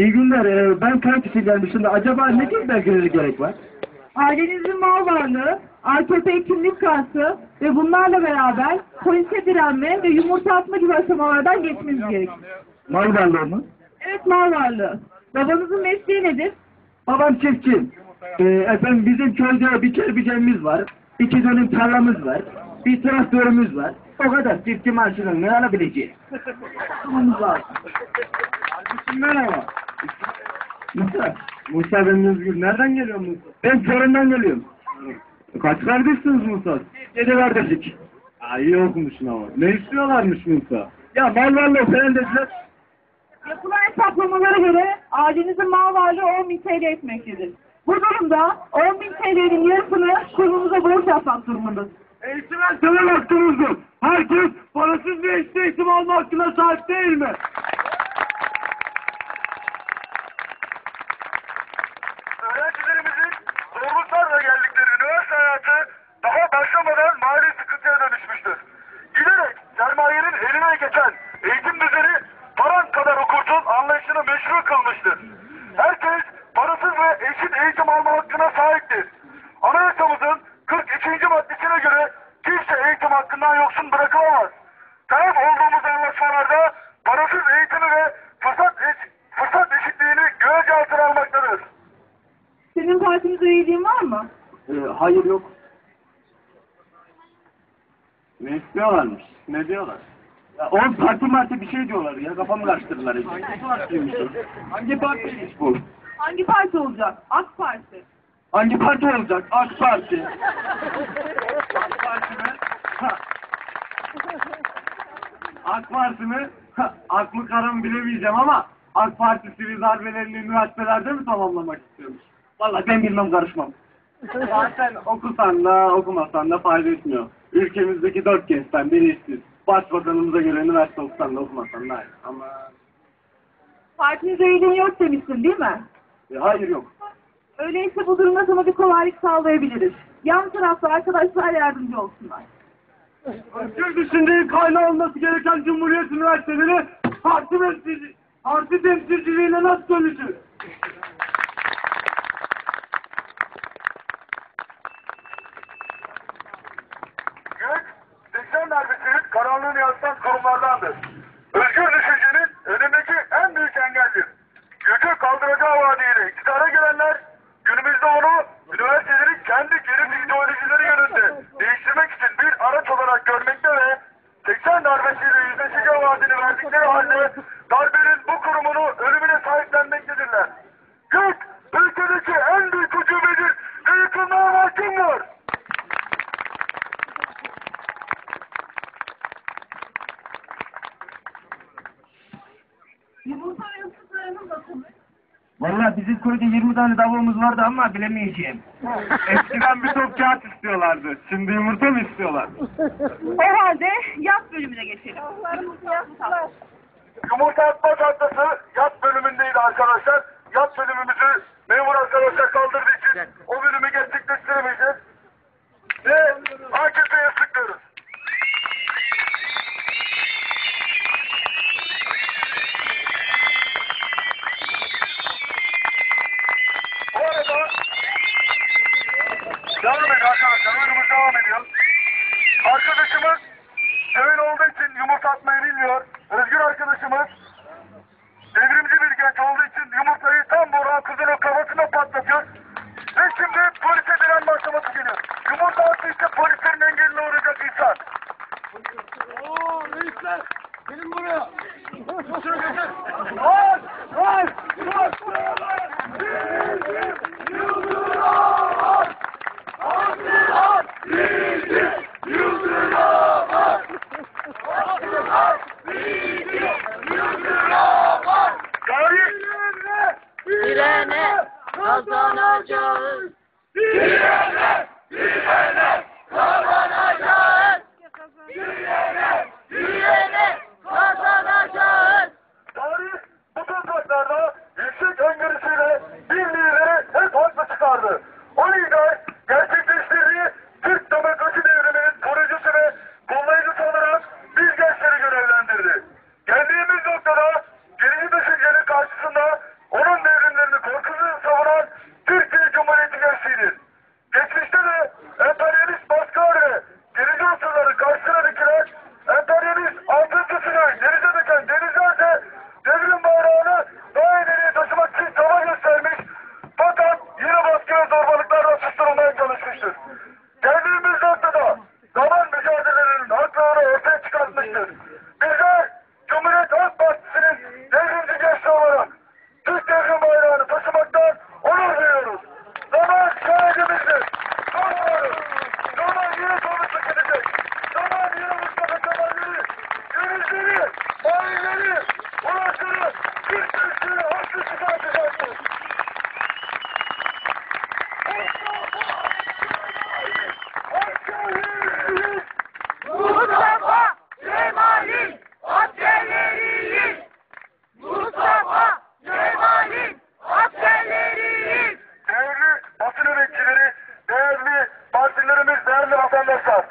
İyi günler. Ee, Ben için gelmiştim de acaba ne gibi belgelere gerek var? Ailenizin mal varlığı, AKP kimlik kartı ve bunlarla beraber polise direnme ve yumurta atma gibi aşamalardan geçmeniz gerekiyor. Mal varlığı mı? Evet mal varlığı. Babanızın mesleği nedir? Babam çiftçi. Ee, efendim bizim köyde bir kerbicemiz var. iki dönüm tarlamız var. Bir traktörümüz var. O kadar çiftçi maaşının ne alabileceği? Tamamız var. Kardeşim merhaba. Musa. Musa ben Özgür. Nereden geliyorsun Musa? Ben Çorum'dan geliyorum. Kaç kardeşsiniz Musa? Yedi kardeşlik. Aa, iyi okumuşsun ama. Ne istiyorlarmış Musa? Ya mal varlığı falan dediler. Yapılan hesaplamalara göre ailenizin mal varlığı 10 bin TL etmektedir. Bu durumda 10 bin TL'nin yarısını kurumuza borç yapmak durumundasınız. Eğitimen temel hakkımızdır. Herkes parasız bir eşit eğitim alma hakkına sahip değil mi? Hakkından yoksun bırakılamaz. Taraf olduğumuz anlaşmalarda parasız eğitimi ve fırsat, eş- fırsat eşitliğini görece altına almaktadır. Senin partimize üyeliğin var mı? Ee, hayır yok. Ne istiyorlarmış? Ne diyorlar? Ya, oğlum parti marti bir şey diyorlar ya. Kafamı karıştırdılar. Hangi partiymiş o? Hangi partiymiş bu? Hangi parti olacak? AK Parti. Hangi parti olacak? AK Parti. AK Parti mi? Ha. AK Parti mi? Ha, Aklı karım bilemeyeceğim ama AK Parti sivil darbelerini üniversitelerde mi tamamlamak istiyormuş? Vallahi ben bilmem karışmam. Zaten okusan da okumasan da fayda etmiyor. Ülkemizdeki dört gençten biri işsiz. Başbakanımıza göre üniversite okusan da okumasan da aynı. Ama Partinize üyeliğin yok demiştin değil mi? e, hayır yok. Öyleyse bu durumda sana bir kolaylık sağlayabiliriz. Yan tarafta arkadaşlar yardımcı olsunlar. Türk dışında kaynağı olması gereken Cumhuriyet Üniversiteleri parti temsilci, parti temsilciliğine nasıl dönüşür? Gök, 80 darbesinin karanlığını yansıtan kurumlardandır. Verdikleri halde darbenin bu kurumunu ölümüne sahiplenmektedirler. Gök, ülkedeki en büyük ve yıkılmaya mahkumdur. Yumurta ve ısıtlarının nasıl? Vallahi bizim köyde 20 tane davuğumuz vardı ama bilemeyeceğim. Eskiden bir top kağıt istiyorlardı. Şimdi yumurta mı istiyorlar? O halde yaz bölümüne geçelim. Yumurta atma tahtası yat bölümündeydi arkadaşlar. Yat bölümümüzü memur arkadaşlar kaldırdığı için o bölümü gerçekleştiremeyeceğiz. Arkadaşlar. Oyunumuz devam ediyor. Arkadaşımız Köyün olduğu için yumurta atmayı bilmiyor. Özgür arkadaşımız devrimci bir genç olduğu için yumurtayı tam Burhan Kızıl'ın kafasına patlatıyor. Ve şimdi This is the değerli partilerimiz, değerli vatandaşlar.